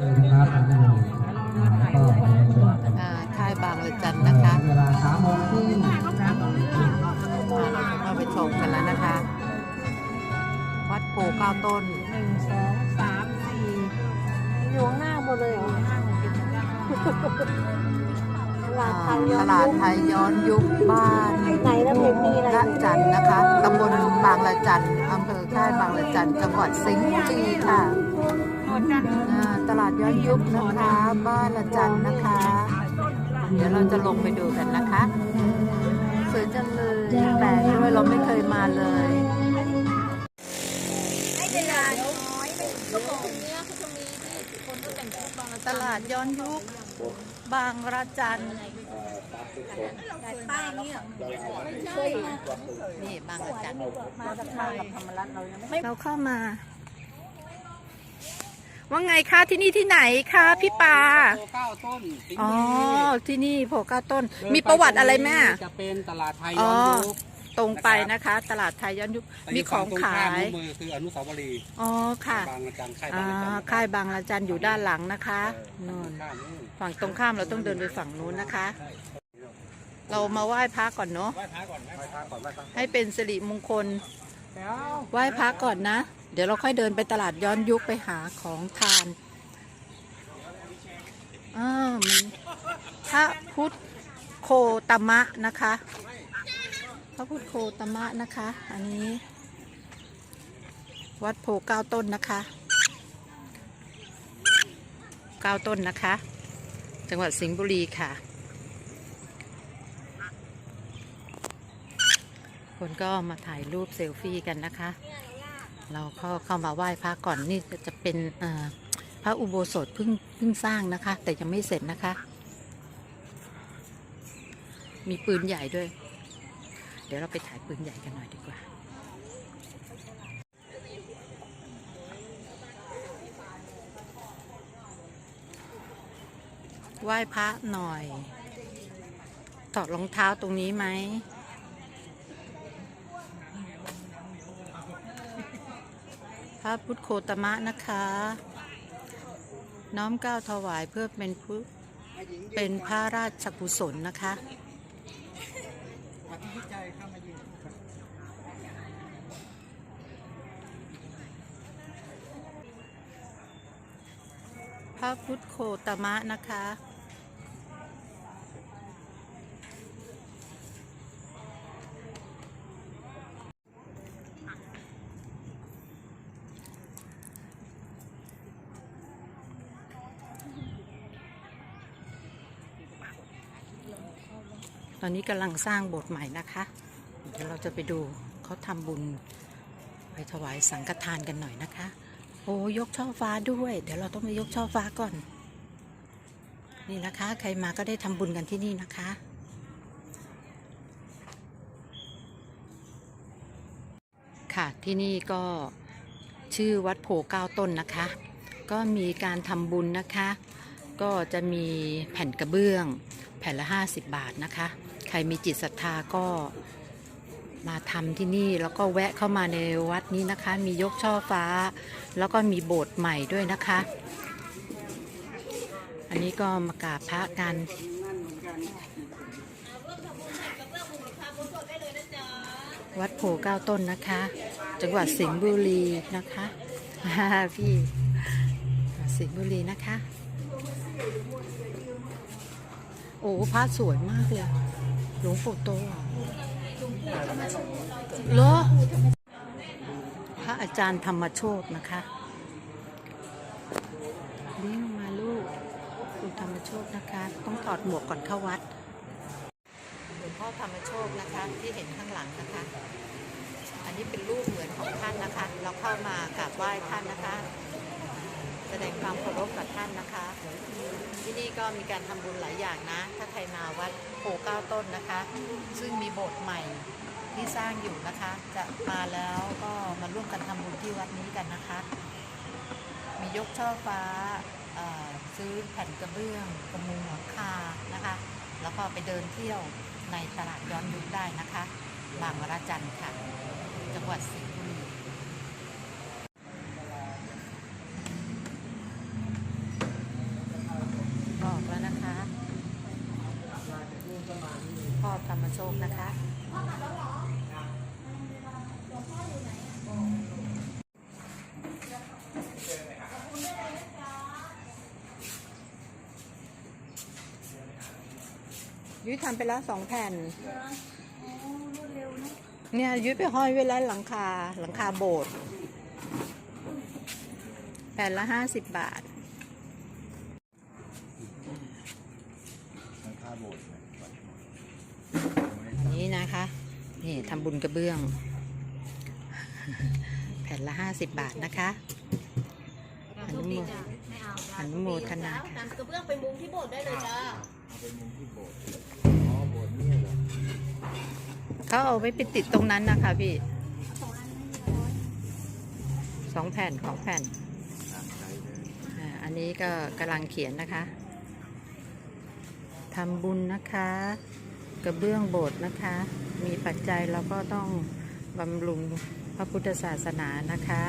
นะครับอันนี้แล้วก็ไปเชิญกันอ่าค่ายบางระจันนะคะเวลาสามโมงครึ่งอ่าเราจะเข้าไปชมกันแล้วนะคะ วัดโพเก้าต้นหนึ่งสองสามสี่อยู่ข้างหน้าหมดเลยเหรอห้างเป็นตลาดไทยย้อนตลาดยุคไทยย้อนยุคบ้านไหนแล้วเพจมีอะไรละจันนะคะตำบลบางละจันอำเภอค่ายบางละจันจังหวัดสิงห์บุรีค่ะอ่าต ลาดย้อนยุคนะคะ บ้านละจันนะคะ เดี๋ยวเราจะลงไปดูกันนะคะสวยจังเลยแปลกด้วยเราไม่เคยมาเลยตลาดย้อนยุคบางระจันป้ายนี้เหรอนี่บางระจันมาจากทางกับธรรมรัตน์เรายังไม่เราเข้ามา ว่าไงคะที่นี่ที่ไหนคะพี่ปาโพเก้าต้นสิงห์อ๋อบุรีที่นี่โพเก้าต้น เดินมีประวัติอะไรแม่ จะเป็นตลาดไทยอ๋ย้ออนยุคตรงไปนะคะ ตลาดไทยย้อนยุคแต่มีของตรงขาข้มยมือคืออนุสาวรีย์อ๋อค่ะบางระจันค่ายอ่บางระจัานค่ายบางระจันอยู่ด้านหลังนะคะเออนู่นข้ามนู่นฝั่งตรงข้ามเราต้องเดินไปฝั่งนู้นนะคะ เรามาไหว้พระก่อนเนาะไหว้พระก่อนไหว้พระก่อนไหว้พระให้เป็นสิริมงคลแล้ว ไหว้พระก่อนนะ เดี๋ยวเราค่อยเดินไปตลาดย้อนยุคไปหาของทานอ่ามันพระพุทธโคตมะนะคะ พระพุทธโคตมะนะคะ อันนี้ วัดโพเก้าต้นนะคะเก้าต้นนะคะ จังหวัดสิงห์บุรีค่ะ คนก็มาถ่ายรูปเซลฟี่กันนะคะ เราก็เข้ามาไหว้พระก่อนนี่จะเป็นพระอุโบสถเพิ่งเพิ่งสร้างนะคะ แต่ยังไม่เสร็จนะคะ มีปืนใหญ่ด้วย เดี๋ยวเราไปถ่ายปืนใหญ่กันหน่อยดีกว่าไหว้พระหน่อยถอดรองเท้าตรงนี้ไหม ระพุทธโคตมะนะคะ น้อมก้าวถวายเพื่อเป็นผู้เป็นพระราชกุศลนะคะพระพุทธโคตมะนะคะ ตอนนี้กำลังสร้างโบสถ์ใหม่นะคะ เดี๋ยวเราจะไปดูเขาทำบุญไปถวายสังฆทานกันหน่อยนะคะ โอ้ยกช่อฟ้าด้วย เดี๋ยวเราต้องไปยกช่อฟ้าก่อน นี่นะคะ ใครมาก็ได้ทำบุญกันที่นี่นะคะ ค่ะที่นี่ก็ชื่อวัดโพเก้าต้นนะคะ ก็มีการทำบุญนะคะ ก็จะมีแผ่นกระเบื้องแผ่นละ 50 บาทนะคะ ใครมีจิตศรัทธาก็มาทำที่นี่แล้วก็แวะเข้ามาในวัดนี้นะคะ มียกช่อฟ้า แล้วก็มีโบสถ์ใหม่ด้วยนะคะ อันนี้ก็มากราบพระกันวัดโพเก้าต้นนะคะ จังหวัดสิงห์บุรีนะคะพี่สิงห์บุรีนะคะ โอ้พระสวยมากเลย หลวงปู่โตเหรอพระอาจารย์ธรรมโชตนะคะนี่ลงมาลูกคุณธรรมโชตนะคะ ต้องถอดหมวกก่อนเข้าวัดหลวงพ่อธรรมโชตนะคะที่เห็นข้างหลังนะคะ อันนี้เป็นรูปเหมือนของท่านนะคะ เราเข้ามากราบไหว้ท่านนะคะ แสดงความเคารพกับท่านนะคะ ที่นี่ก็มีการทำบุญหลายอย่างนะ ถ้าใครมาวัดโพเก้าต้นนะคะ ซึ่งมีโบสถ์ใหม่ที่สร้างอยู่นะคะ จะมาแล้วก็มาร่วมกันทำบุญที่วัดนี้กันนะคะ มียกช่อฟ้าซื้อแผ่นกระเบื้องประมุงหลังคานะคะ แล้วก็ไปเดินเที่ยวในตลาดย้อนยุคได้นะคะ บางระจันค่ะ จังหวัดสิงห์บุรี ธรรมโชคนะคะ ยุ้ยทำไปแล้วสองแผ่น เนี่ยยุ้ยไปห้อยไว้แล้วหลังคาหลังคาโบสถ์แผ่นละห้าสิบบาทนี่นะคะ นี่ทำบุญกระเบื้อง แผ่นละห้าสิบบาทนะคะอนุโมอนุโมทนาค่ะนำกระเบื้องไปมุงที่โบสถ์ได้เลยจ้า เขาเอาไว้ไปติดตรงนั้นนะคะพี่สองแผ่นของแผ่น อันนี้ก็กำลังเขียนนะคะทำบุญนะคะ กระเบื้องโบสถ์นะคะ มีปัจจัยเราก็ต้องบำรุงพระพุทธศาสนานะคะ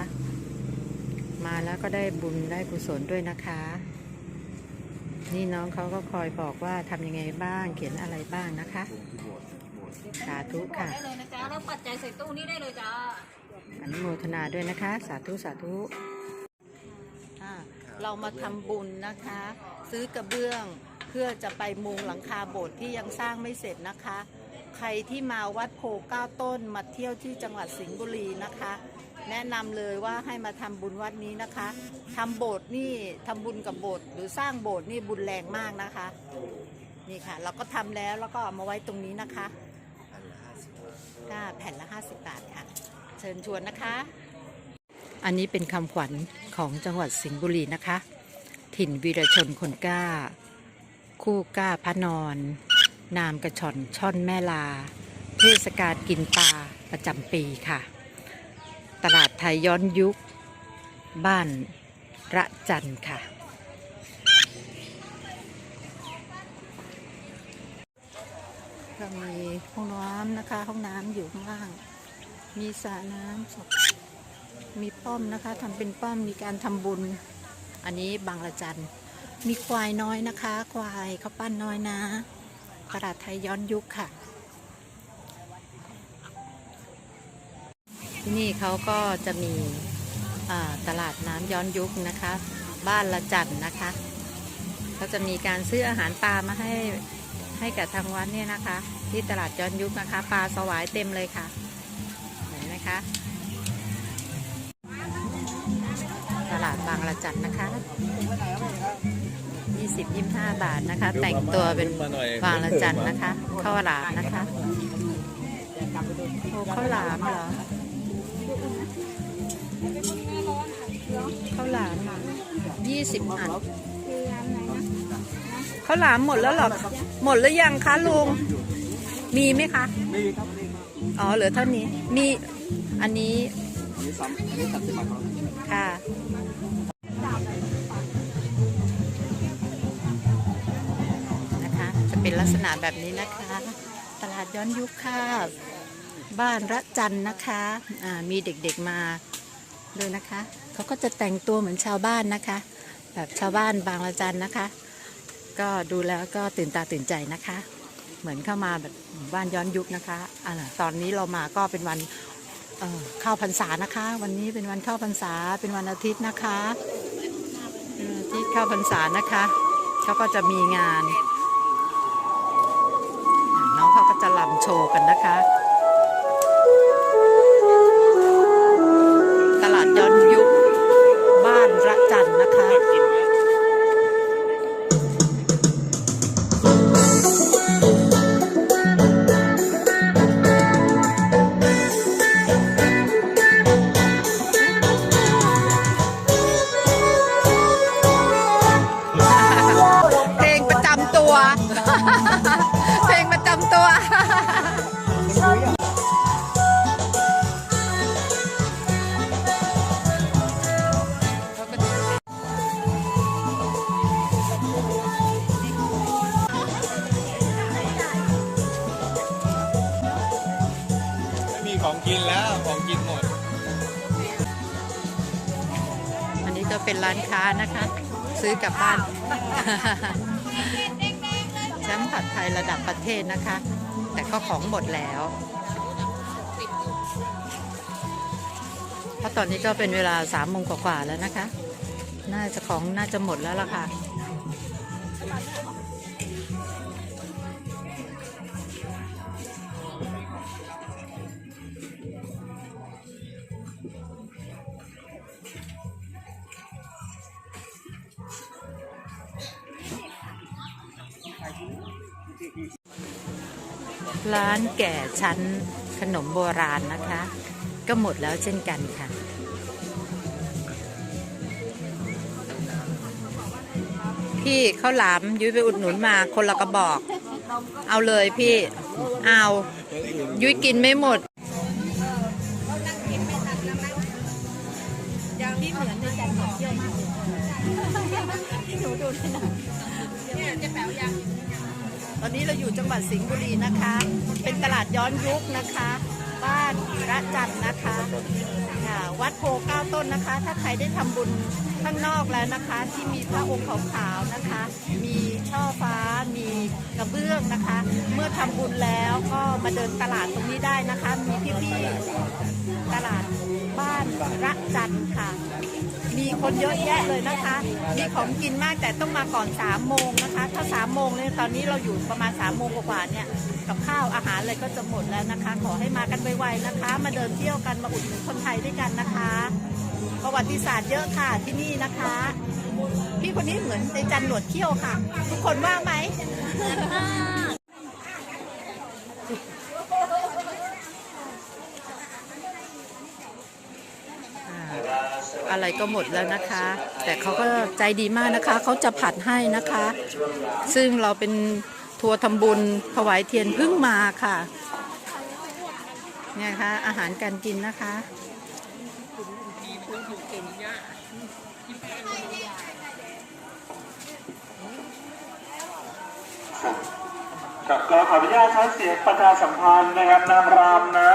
มาแล้วก็ได้บุญได้กุศลด้วยนะคะ นี่น้องเขาก็คอยบอกว่าทำยังไงบ้าง เขียนอะไรบ้างนะคะ สาธุค่ะ ได้เลยนะจ๊ะแล้วปัจจัยใส่ตู้นี้ได้เลยจ้าอนุโมทนาด้วยนะคะ สาธุ สาธุอ่าเรามาทำบุญนะคะ ซื้อกระเบื้องเพื่อจะไปมุงหลังคาโบสถ์ที่ยังสร้างไม่เสร็จนะคะ ใครที่มาวัดโพเก้าต้นมาเที่ยวที่จังหวัดสิงห์บุรีนะคะ แนะนำเลยว่าให้มาทำบุญวัดนี้นะคะทำโบสถ์นี่ทำบุญกับโบสถ์หรือสร้างโบสถ์นี่บุญแรงมากนะคะ นี่ค่ะ เราก็ทำแล้วแล้วก็เอามาไว้ตรงนี้นะคะค่ะแผ่นละ 50 บาทค่ะ เชิญชวนนะคะ อันนี้เป็นคำขวัญของจังหวัดสิงห์บุรีนะคะ ถิ่นวีรชนคนกล้า คู่กล้าพระนอน นามกระชอนช่อนแม่ลา เทศกาลกินปลาประจำปีค่ะ ตลาดไทยย้อนยุค บ้านระจันทร์ค่ะก็มีห้องน้ำนะคะ ห้องน้ำอยู่ข้างล่าง มีสระน้ำศพมีป้อมนะคะทำเป็นป้อมมีการทำบุญ อันนี้บางละจัน มีควายน้อยนะคะ ควายเขาปั้นน้อยนะ กระดาษไทยย้อนยุคค่ะ ที่นี่เขาก็จะมีตลาดน้ำย้อนยุคนะคะ บ้านละจันนะคะเขาจะมีการซื้ออาหารปลามาให้ให้กับทางวัดเนี่ยนะคะ ที่ตลาดย้อนยุคนะคะ ปลาสวายเต็มเลยค่ะเห็นไหมคะตลาดบางละจันนะคะ20 25 บาทนะคะ แต่งตัวเป็นบางละจันนะคะข้าวหลามนะคะโอ้ข้าวหลามเหรอ ข้าวหลามยี่สิบอันข้าวหลามหมดแล้วเหรอ หมดหรือยังคะลุง มีไหมคะมีครับมีครับ อ๋อเหลือเท่านี้ มี อันนี้อันนี้สามอันนี้ตัดสิบบาทครับค่ะ นะคะ จะเป็นลักษณะแบบนี้นะคะ ตลาดย้อนยุคค่ะ บ้านระจันนะคะอ่ามีเด็กๆมาด้วยนะคะ เขาก็จะแต่งตัวเหมือนชาวบ้านนะคะ แบบชาวบ้านบางระจันนะคะ ก็ดูแล้วก็ตื่นตาตื่นใจนะคะ เหมือนเข้ามาแบบบ้านย้อนยุคนะคะอ่าตอนนี้เรามาก็เป็นวันเข้าพรรษานะคะ วันนี้เป็นวันเข้าพรรษาเป็นวันอาทิตย์นะคะอาทิตย์เข้าพรรษานะคะเขาก็จะมีงาน น้องเขาก็จะลำโชว์กันนะคะ ซื้อกลับบ้าน แชมป์ผัดไทยระดับประเทศนะคะ แต่ก็ของหมดแล้ว เพราะตอนนี้ก็เป็นเวลาสามโมงกว่าๆแล้วนะคะ น่าจะของน่าจะหมดแล้วล่ะค่ะ ร้านแก่ชั้นขนมโบราณนะคะ ก็หมดแล้วเช่นกันค่ะ พี่ข้าวหลามยุ้ยไปอุดหนุนมาคนละกระบอก เอาเลยพี่ เอา ยุ้ยกินไม่หมด ลาดย้อนยุคนะคะ บ้านระจันทร์นะคะค่ะวัดโพเก้าต้นนะคะ ถ้าใครได้ทำบุญข้างนอกแล้วนะคะ ที่มีพระองค์ขาวๆนะคะ มีช่อฟ้ามีกระเบื้องนะคะ เมื่อทำบุญแล้วก็มาเดินตลาดตรงนี้ได้นะคะ มีพี่ๆตลาดบ้านระจันทร์ค่ะ มีคนเยอะแยะเลยนะคะ มีของกินมากแต่ต้องมาก่อน3ามโมงนะคะ ถ้า3ามโมงเนี่ยตอนนี้เราอยู่ประมาณ3ามโมงกว่าๆเนี่ย กับข้าวอาหารอะไรก็จะหมดแล้วนะคะ ขอให้มากันไวๆนะคะ มาเดินเที่ยวกันมาอุดหนุนคนไทยด้วยกันนะคะ ประวัติศาสตร์เยอะค่ะที่นี่นะคะ พี่คนนี้เหมือนในจันหนวดเขี้ยวค่ะ ทุกคนว่าไหม อะไรก็หมดแล้วนะคะ แต่เขาก็ใจดีมากนะคะ เขาจะผัดให้นะคะ ซึ่งเราเป็นทัวร์ทำบุญถวายเทียนเพึ่งมาค่ะ เนี่ยค่ะ อาหารการกินนะคะครับก็ขออนุญาตใช้เสียงประชาสัมพันธ์นะครับนางรำนะ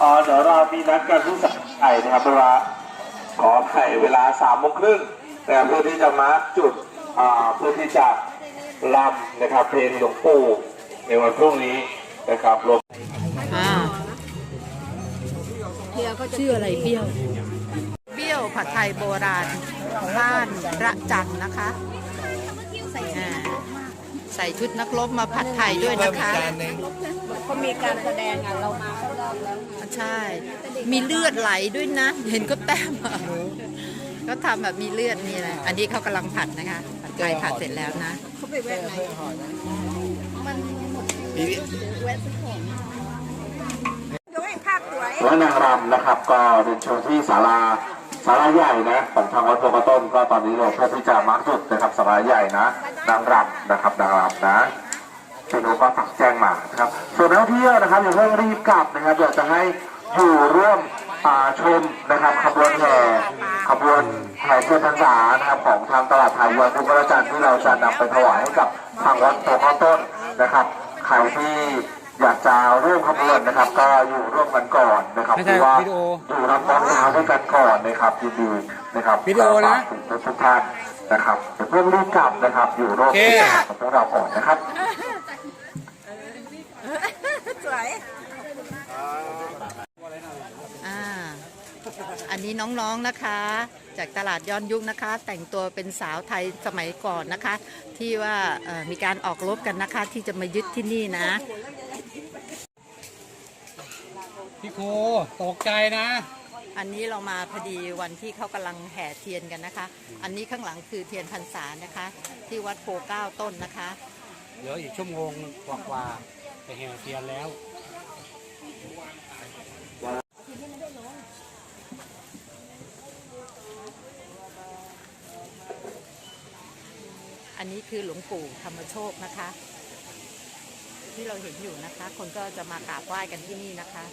อ๋อเดี๋ยวเรามีนัดกันที่สักไก่นะครับเวลา ขอไข่เวลาสามโมงครึ่งนะครับเพื่อที่จะมาร์กจุดอ่าเพื่อที่จะรำนะครับเพลงหลวงปู่ในวันพรุ่งนี้นะครับรวมอ่าเพียก็จะชื่ออะไรเบี้ยว เบี้ยวผัดไทยโบราณบ้านระจันนะคะอ่าใส่ชุดนักรบมาผัดไทยด้วยเพิ่มนะอีกคะจานหนึ่งเขามีการแสดงอะเรามาก็รอบแล้วใช่ มีเลือดไหลด้วยนะ เห็นก็แต้มอะก็ทำแบบมีเลือดนี่แหละอันนี้เขากำลังผัดนะคะผัดไทยผัดเสร็จแล้วนะเขาไปแวะไหนพี่ยกให้ภาพสวยและนางรำนะครับก็เดินชมที่ศาลาศาลาใหญ่นะของทางวัดโพกระต้นก็ตอนนี้เราเพื่อที่จะมาร์กจุดนะครับศาลาใหญ่นะนางรำนะครับนางรำนะที่นู้นก็ฝากแจ้งมานะครับส่วนนักท่องเที่ยวนะครับอย่าเพิ่งรีบกลับนะครับอยากจะให้ อยู่ร่วมอ่าชมนะครับขบวนแห่ขบวนแห่เทียนพรรษานะครับของทางตลาดไทยวันพุธวันจันทร์ที่เราจะนำไปถวายให้กับทางวัดโพกระต้นนะครับใครที่อยากจะร่วมขบวนนะครับ ก็อยู่ร่วมกันก่อนนะครับไม่ใช่ที่ว่าวิดีโออยู่รับน้องเท้าด้วยกันก่อนนะครับยินดีนะครับวิดีโอนะฝากถึงทุกท่านนะครับอย่าเพิ่งรีบกลับนะครับ อยู่ร่วมโอเคกันกับพวกเราก่อนนะครับ สวย อ่า อันนี้น้องๆนะคะ จากตลาดย้อนยุคนะคะ แต่งตัวเป็นสาวไทยสมัยก่อนนะคะ ที่ว่าเอ่อมีการออกรบกันนะคะ ที่จะมายึดที่นี่นะพี่ครูตกใจนะ อันนี้เรามาพอดีวันที่เขากำลังแห่เทียนกันนะคะ อันนี้ข้างหลังคือเทียนพรรษานะคะ ที่วัดโพเก้าต้นนะคะเหลืออีกชั่วโมงกว่าๆไปแห่เทียนแล้ว อันนี้ คือหลวงปู่ธรรมโชคนะคะ ที่เราเห็นอยู่นะคะ คนก็จะมากราบไหว้กันที่นี่นะคะ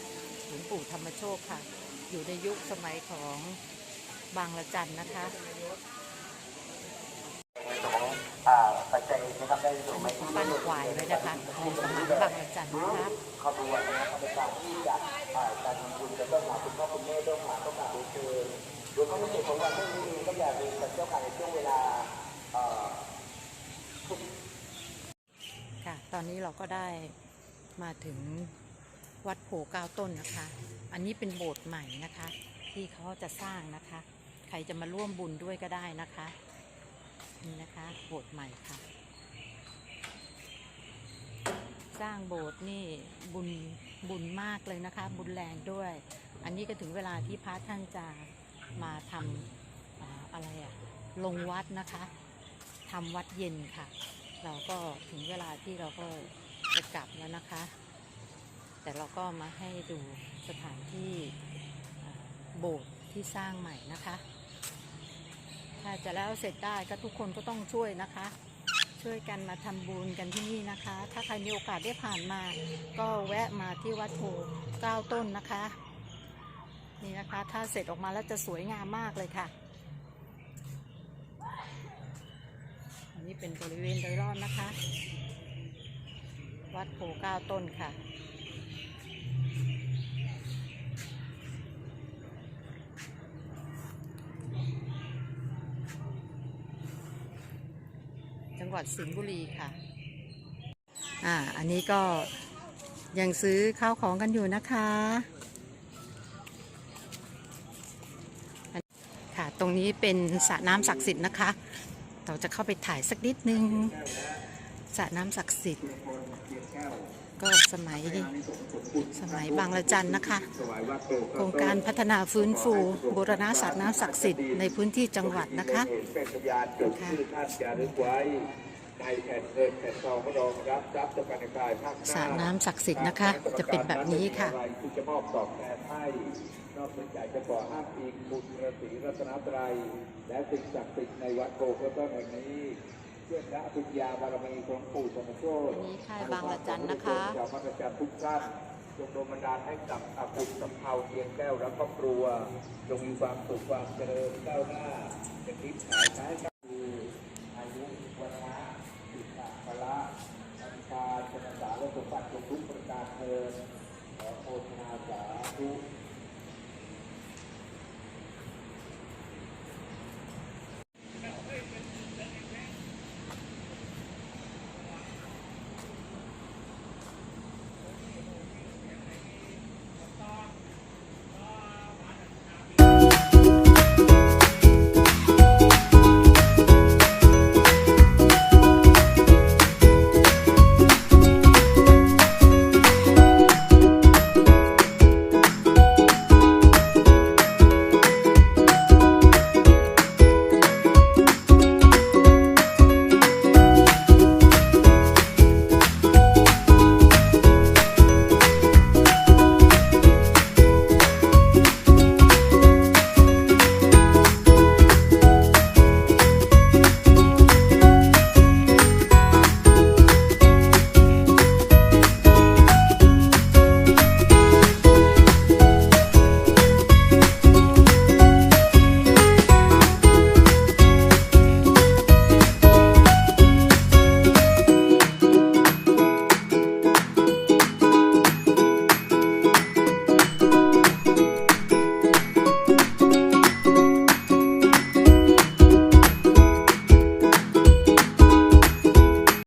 หลวงปู่ธรรมโชคค่ะ อยู่ในยุคสมัยของบางละจันนะคะปัจจัยนะครับได้อยู่ไหมปั้นควายไว้นะคะในสมัยบางละจันนะคะขบวนนะครับในการที่จะการทำบุญจะต้องหาคุณพ่อคุณแม่ต้องหาต้องหาดยเชิญโดยความรู้สึกของวันเรื่องนี้ก็อย่าลืมกับเจ้าค่ะในช่วงเวลาอ่า ค่ะ ตอนนี้เราก็ได้มาถึงวัดโพเก้าต้นนะคะ อันนี้เป็นโบสถ์ใหม่นะคะ ที่เขาจะสร้างนะคะ ใครจะมาร่วมบุญด้วยก็ได้นะคะ นี่นะคะโบสถ์ใหม่ค่ะ สร้างโบสถ์นี่บุญบุญมากเลยนะคะ บุญแรงด้วย อันนี้ก็ถึงเวลาที่พระท่านจะมาทำอ่าอะไรอะลงวัดนะคะทำวัดเย็นค่ะ เราก็ถึงเวลาที่เราก็จะกลับแล้วนะคะ แต่เราก็มาให้ดูสถานที่โบสถ์ที่สร้างใหม่นะคะ ถ้าจะแล้วเสร็จได้ก็ทุกคนก็ต้องช่วยนะคะ ช่วยกันมาทำบุญกันที่นี่นะคะ ถ้าใครมีโอกาสได้ผ่านมา ก็แวะมาที่วัดโพเก้าต้นนะคะ นี่นะคะ ถ้าเสร็จออกมาแล้วจะสวยงามมากเลยค่ะ นนี้เป็นบริเวณโดยรอบนะคะ วัดโพเก้าต้นค่ะ จังหวัดสิงห์บุรีค่ะ อ่า อันนี้ก็ยังซื้อข้าวของกันอยู่นะคะค่ะ ตรงนี้เป็นสระน้ำศักดิ์สิทธิ์นะคะ เราจะเข้าไปถ่ายสักนิดนึงสระน้ำศักดิ์สิทธิ์ ก็สมัยสมัยบางระจันนะคะ โครงการพัฒนาฟื้นฟูบูรณะสระน้ำศักดิ์สิทธิ์ในพื้นที่จังหวัดนะคะ เห็นเป็นพยานจดชื่อท่านจารึกไว้ในแผ่นเงินแผ่นทองพระรองรับรับจากการกายภาคหน้าสระน้ำศักดิ์สิทธิ์นะคะ จะเป็นแบบนี้ค่ะอะไรที่จะมอบตอบแทนให้นอกจากจะขออ้างอิงบุญพระศรีรัตนตรัยและสิ่งศักดิ์สิทธิ์ในวัดโกกระต้นแห่งนี้เพื่อพระปิญญาบารมีของปู่สมโชคอันนี้ค่ายบางระจันนะคะชาวบางระจันทุกท่านจงโดนบันดาลให้กับอาคุณสำเภาเทียนแก้วและครอบครัวจงมีความสุขความเจริญก้าวหน้าเป็นทิพย์ขายท้าย